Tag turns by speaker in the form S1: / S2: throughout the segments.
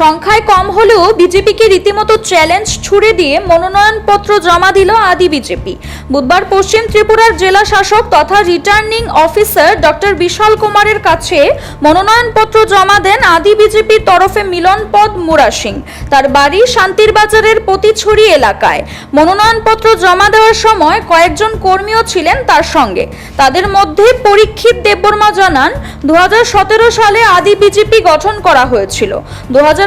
S1: সংখ্যায় কম হলেও বিজেপিকে রীতিমতো চ্যালেঞ্জ ছুড়ে দিয়ে মনোনয়নপত্র জমা দিল আদি বিজেপি। বুধবার পশ্চিম ত্রিপুরার জেলা শাসক তথা রিটার্নিং অফিসার ডক্টর বিশাল কুমারের কাছে মনোনয়নপত্র জমা দেন আদি বিজেপির তরফে মিলন পদ মুরা সিং। তার বাড়ি শান্তির বাজারের পতিছড়ি এলাকায়। মনোনয়নপত্র জমা দেওয়ার সময় কয়েকজন কর্মীও ছিলেন তার সঙ্গে। তাদের মধ্যে পরীক্ষিত দেববর্মা জানান দু হাজার সতেরো সালে আদি বিজেপি গঠন করা হয়েছিল। দু হাজার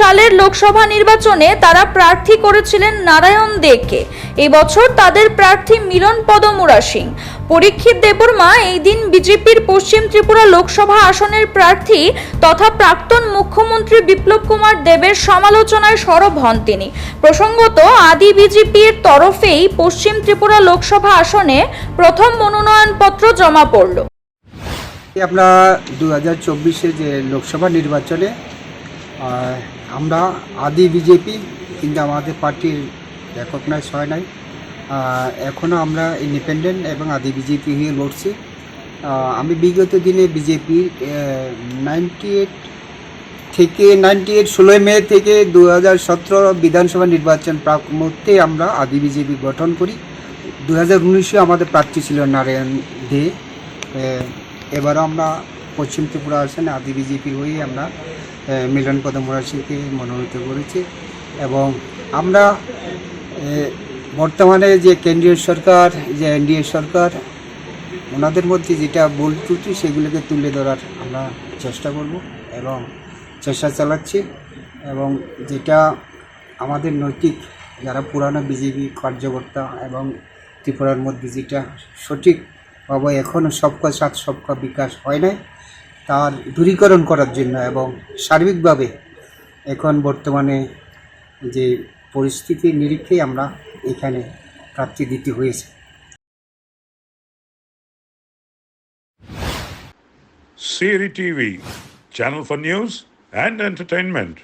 S1: সালের লোকসভা নির্বাচনে তারা প্রার্থী করেছিলেন নারায়ণ দেকে এবছর তাদের প্রার্থী মিলন পদ মুরা সিং। পরীক্ষিত দেববর্মা এই দিন বিজেপির পশ্চিম ত্রিপুরা লোকসভা আসনের প্রার্থী তথা প্রাক্তন মুখ্যমন্ত্রী বিপ্লব কুমার দেবের সমালোচনায় সরব হন তিনি। প্রসঙ্গত, আদি বিজেপির তরফেই পশ্চিম ত্রিপুরা লোকসভা আসনে প্রথম মনোনয়নপত্র জমা পড়ল।
S2: আপনার দু হাজার চব্বিশে যে লোকসভা নির্বাচনে আমরা আদি বিজেপি, কিন্তু আমাদের পার্টির রেকগনাইজ হয় নাই। এখনও আমরা ইন্ডিপেন্ডেন্ট এবং আদি বিজেপি হয়ে লড়ছি। আমি বিগত দিনে বিজেপির নাইনটি এইট থেকে নাইনটি এইট ষোলোই মে থেকে দু হাজার সতেরো বিধানসভা নির্বাচন প্রাক মুহূর্তে আমরা আদি বিজেপি গঠন করি। দু হাজার আমাদের প্রার্থী ছিল নারায়ণ দে। এবারও আমরা পশ্চিম ত্রিপুরা আসনে, আদি বিজেপি হয়ে আমরা মিলন পদ মোরাসিকে মনোনীত করেছি। এবং আমরা বর্তমানে যে কেন্দ্রীয় সরকার, যে এনডিএ সরকার, ওনাদের মধ্যে যেটা ভুল ত্রুটি, সেগুলোকে তুলে ধরার আমরা চেষ্টা করব এবং চেষ্টা চালাচ্ছি। এবং যেটা আমাদের নৈতিক, যারা পুরানো বিজেপি কার্যকর্তা এবং ত্রিপুরার মধ্যে যেটা সঠিকভাবে এখনও সবকা সাথ, সবকা বিকাশ হয় নাই। তার দূরীকরণ করার জন্য এবং সার্বিকভাবে এখন বর্তমানে যে পরিস্থিতির নিরিখে আমরা এখানে প্রার্থী দিতে হয়েছে
S3: Siri TV, channel for news and entertainment.